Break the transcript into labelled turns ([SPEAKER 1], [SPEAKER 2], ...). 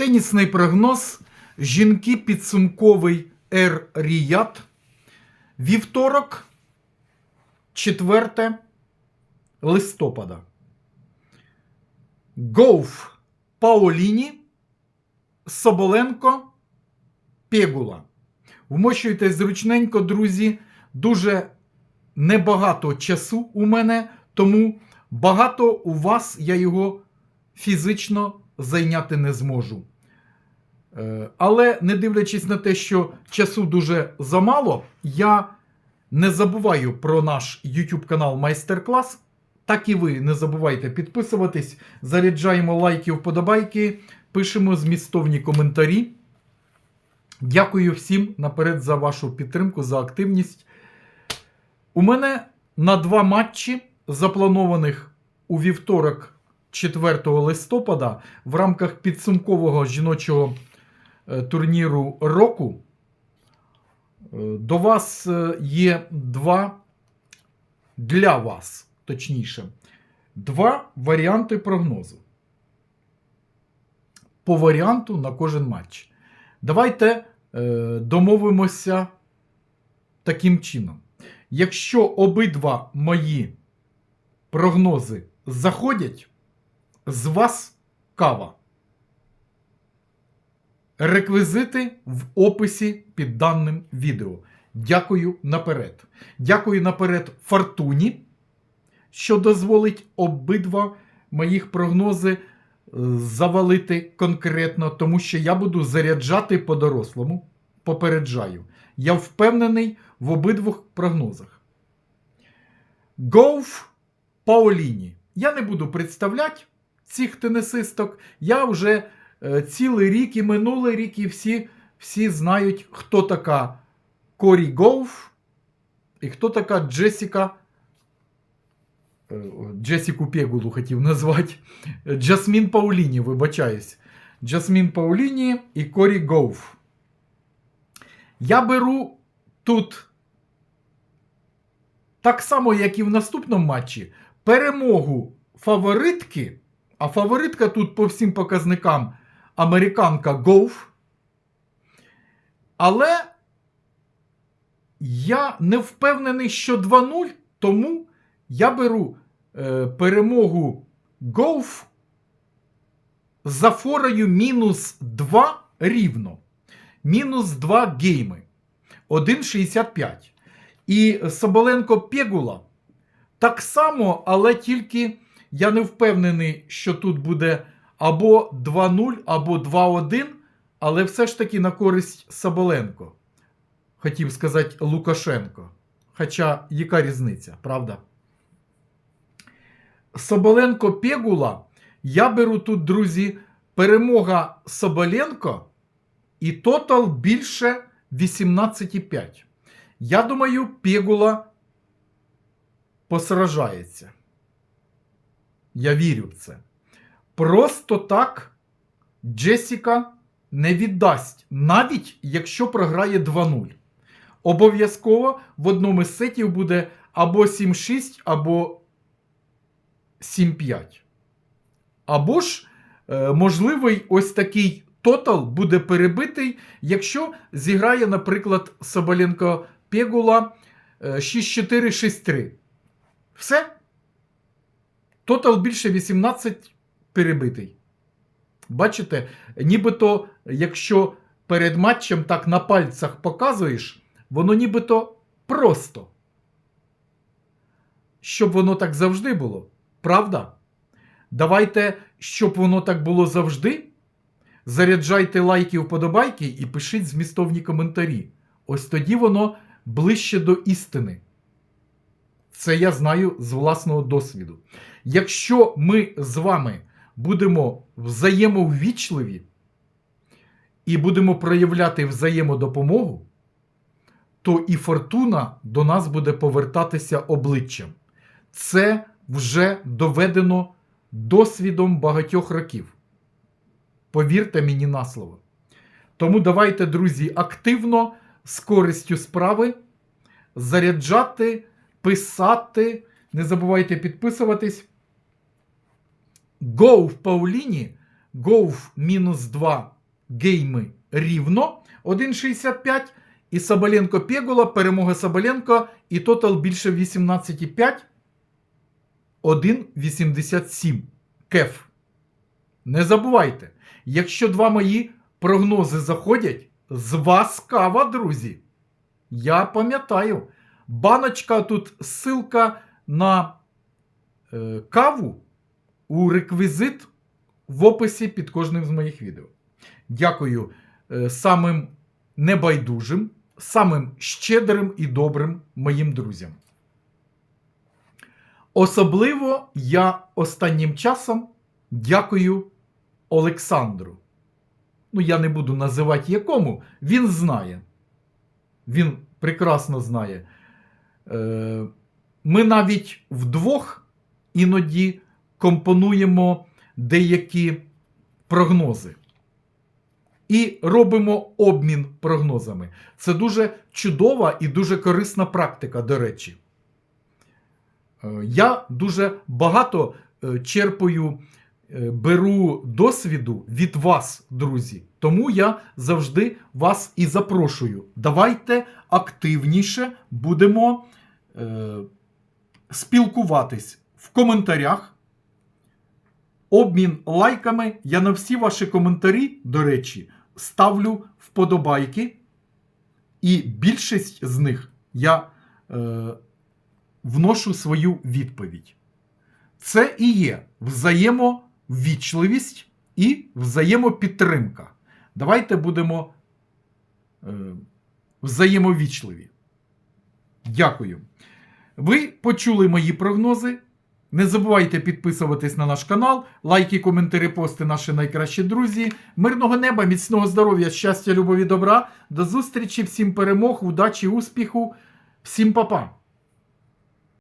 [SPEAKER 1] Тенісний прогноз. Жінки підсумковий Ер Ріят. Вівторок, 4 листопада. Гоуф Паоліні. Соболенко. Пегула. Вмощуйтесь зручненько, друзі. Дуже небагато часу у мене, тому багато у вас я його фізично зайняти не зможу. Е, Але не дивлячись на те, що часу дуже замало, я не забуваю про наш YouTube канал Майстер-клас. Так і ви не забувайте підписуватись, заряджаємо лайки, вподобайки, пишемо змістовні коментарі. Дякую всім наперед за вашу підтримку, за активність. У мене на два матчі, запланованих у вівторок, 4 листопада, в рамках підсумкового жіночого турніру року, е, до вас е, є два для вас, точніше, два варіанти прогнозу. По варіанту на кожен матч. Давайте е, домовимося таким чином. Якщо обидва мої прогнози заходять, з вас кава. Реквізити в описі під даним відео. Дякую наперед. Дякую наперед Фортуні, що дозволить обидва моїх прогнози е, завалити конкретно, тому що я буду заряджати по-дорослому. Попереджаю. Я впевнений в обидвох прогнозах. Гоуф Паоліні. Я не буду представляти цих тенісисток. Я вже цілий рік і минулий рік, і всі, всі знають, хто така Корі Гоуф і хто така Джесіка. е, Джесіку Пегулу хотів назвати. Джасмін Пауліні, вибачаюсь. Джасмін Пауліні і Корі Гоуф. Я беру тут так само, як і в наступному матчі, перемогу фаворитки, а фаворитка тут по всім показникам американка Гоуф. Але я не впевнений, що 2-0, тому я беру е, перемогу Гоуф за форою мінус 2 рівно. Мінус 2 гейми. 1,65. І Соболенко Пегула так само, але тільки я не впевнений, що тут буде або 2-0, або 2-1, але все ж таки на користь Соболенко. Хотів сказати Лукашенко. Хоча яка різниця, правда? Соболенко Пегула. Я беру тут, друзі, перемога Соболенко і тотал більше 18,5. Я думаю, Пегула посражається. Я вірю в це. Просто так Джесіка не віддасть, навіть якщо програє 2-0. Обов'язково в одному з сетів буде або 7-6, або 7-5. Або ж, е, можливий ось такий тотал буде перебитий, якщо зіграє, наприклад, Соболенко Пегула е, 6-4-6-3. Все. Тотал більше 18 перебитий. Бачите, нібито, якщо перед матчем так на пальцях показуєш, воно нібито просто. Щоб воно так завжди було. Правда? Давайте, щоб воно так було завжди. Заряджайте лайки, вподобайки і пишіть змістовні коментарі. Ось тоді воно ближче до істини. Це я знаю з власного досвіду. Якщо ми з вами будемо взаємоввічливі і будемо проявляти взаємодопомогу, то і фортуна до нас буде повертатися обличчям. Це вже доведено досвідом багатьох років. Повірте мені на слово. Тому давайте, друзі, активно з користю справи заряджати, писати. Не забувайте підписуватись. Go в Пауліні Гоуф мінус 2 гейми рівно 1,65. І Соболенко Пегула, перемога Соболенко і тотал більше 18,5. 1,87. Кеф. Не забувайте, якщо два мої прогнози заходять, з вас кава, друзі. Я пам'ятаю. Баночка тут ссылка на е, каву у реквізит в описі під кожним з моїх відео. Дякую е, самим небайдужим, самим щедрим і добрим моїм друзям. Особливо я останнім часом дякую Олександру. Ну, я не буду називати якому, він знає. Він прекрасно знає. Е, Ми навіть вдвох іноді компонуємо деякі прогнози. І робимо обмін прогнозами. Це дуже чудова і дуже корисна практика, до речі. Е, Я дуже багато е, черпаю, е, беру досвіду від вас, друзі. Тому я завжди вас і запрошую. Давайте активніше будемо е, спілкуватись в коментарях. Обмін лайками. Я на всі ваші коментарі, до речі, ставлю вподобайки. І більшість з них я е, вношу свою відповідь. Це і є взаємовічливість і взаємопідтримка. Давайте будемо е, взаємовічливі. Дякую. Ви почули мої прогнози. Не забувайте підписуватись на наш канал, лайки, коментарі, пости наші найкращі друзі. Мирного неба, міцного здоров'я, щастя, любові, добра. До зустрічі, всім перемог, удачі, успіху, всім па-па!